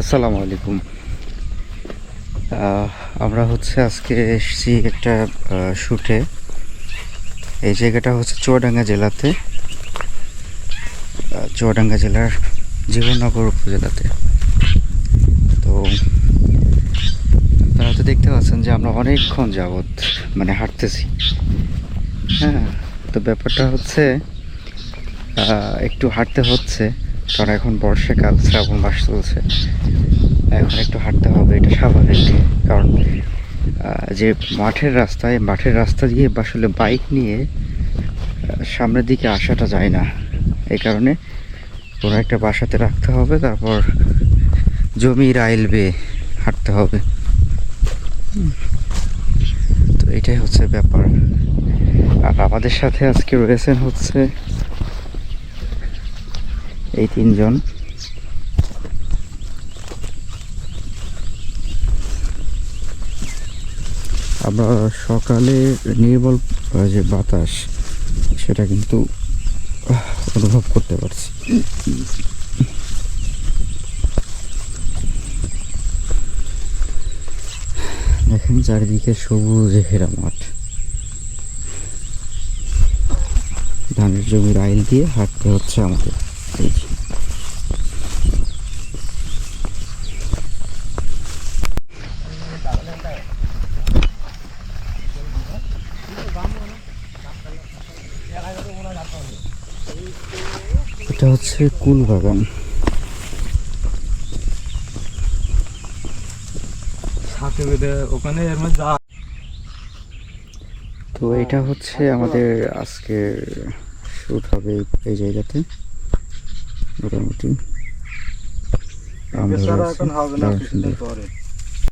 আসসালামু আলাইকুম। আমরা হচ্ছে আজকে এসেছি একটা শ্যুটে এই জায়গাটা হচ্ছে চুয়াডাঙ্গা জেলাতে। চুয়াডাঙ্গা জেলার জীবননগর উপজেলাতে। তো আপনারা তো দেখতে পাচ্ছেন যে আমরা অনেকক্ষণ যাবৎ মানে হাঁটতেছি। হ্যাঁ তো ব্যাপারটা হচ্ছে একটু হাঁটতে হচ্ছে। কারণ এখন বর্ষাকাল, শ্রাবণ মাস চলছে। এখন একটু হাঁটতে হবে, এটা স্বাভাবিক। কারণ যে মাঠের রাস্তায় মাঠের রাস্তা দিয়ে আসলে বাইক নিয়ে সামনের দিকে আসাটা যায় না। এই কারণে কোনো একটা বাসাতে রাখতে হবে, তারপর জমির আইল বেয়ে হাঁটতে হবে। তো এটাই হচ্ছে ব্যাপার। আর আমাদের সাথে আজকে রয়েছেন হচ্ছে এই তিনজন। আমরা সকালে নির্মল আহ, যে বাতাস সেটা কিন্তু অনুভব করতে পারছি। দেখেন চারিদিকে সবুজে ঘেরা মাঠ। ধানের জমির আইল দিয়ে হাঁটতে হচ্ছে আমাদের। এটা হচ্ছে কুল বাগান। ওখানে তো এটা হচ্ছে আমাদের আজকের শ্যুট হবে এই জায়গাতে। মোটামুটি। আমরা